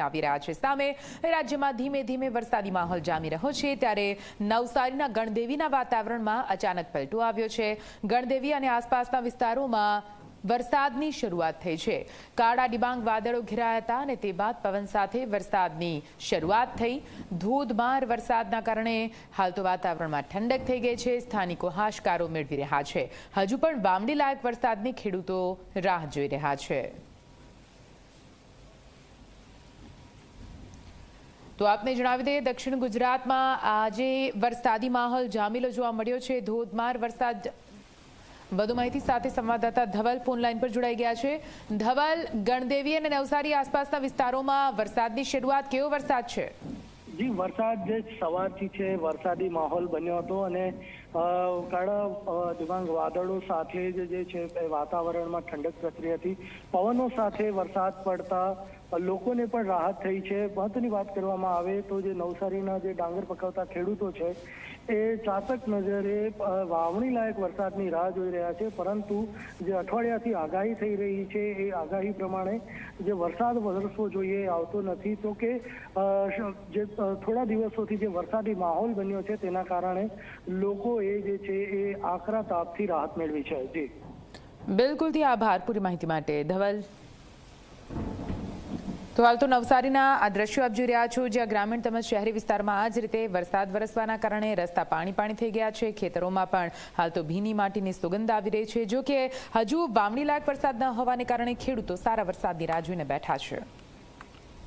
આવી રહ્યા છે. સામે રાજ્યમાં ધીમે ધીમે વરસાદી માહોલ જામી રહ્યો છે. ત્યારે નવસારીના ગણદેવીના વાતાવરણમાં અચાનક પલટો આવ્યો છે. ગણદેવી અને આસપાસના વિસ્તારોમાં વરસાદની શરૂઆત થઈ છે. કાળા ડિબાંગ વાદળો ઘેરાયા હતા અને તે બાદ પવન સાથે વરસાદની શરૂઆત થઈ. ધોધમાર વરસાદના કારણે હાલ તો વાતાવરણમાં ઠંડક થઈ ગઈ છે. સ્થાનિકો હાશકારો મેળવી રહ્યા છે. હજુ પણ વામડી લાયક વરસાદની ખેડૂતો રાહ જોઈ રહ્યા છે. તો આપને જણાવી દઈએ, દક્ષિણ ગુજરાતમાં આજે વરસાદી માહોલ જામેલો જોવા મળ્યો છે. ધોધમાર વરસાદ. વધુ માહિતી સાથે સંવાદદાતા ધવલ ફોનલાઈન પર જોડાઈ ગયા છે. ધવલ, ગણદેવી અને નવસારી આસપાસના વિસ્તારોમાં વરસાદની શરૂઆત કેવો વરસાદ છે? જી, વરસાદ જે સવારથી છે, વરસાદી માહોલ બન્યો હતો અને કાળા દિવાંગ વાદળો સાથે જ છે વાતાવરણમાં ઠંડક પ્રસરી હતી. પવનો સાથે વરસાદ પડતા લોકોને પણ રાહત થઈ છે. મહત્વની વાત કરવામાં આવે તો જે નવસારીના જે ડાંગર પકવતા ખેડૂતો છે, એ ચાતક નજરે વાવણી લાયક વરસાદની રાહ જોઈ રહ્યા છે. પરંતુ જે અઠવાડિયાથી આગાહી થઈ રહી છે, એ આગાહી પ્રમાણે જે વરસાદ વરસવો જોઈએ આવતો નથી. તો કે જે થોડા દિવસોથી જે વરસાદી માહોલ બન્યો છે, તેના કારણે લોકોએ જે છે, એ આકરા તાપથી રાહત મેળવી છે. જી. બિલકુલથી આભાર. પૂરી માહિતી માટે ધવલ તો હાલ તો નવસારીના આ દ્રશ્યો આપ જોઈ રહ્યા છો, જ્યાં ગ્રામીણ તેમજ શહેરી વિસ્તારમાં આ જ રીતે વરસાદ વરસવાના કારણે રસ્તા પાણી પાણી થઈ ગયા છે. ખેતરોમાં પણ હાલ તો ભીની માટીની સુગંધ આવી રહી છે. જો કે હજુ વાવણી લાયક વરસાદ ન હોવાને કારણે ખેડૂતો સારા વરસાદની રાહ જોઈને બેઠા છે.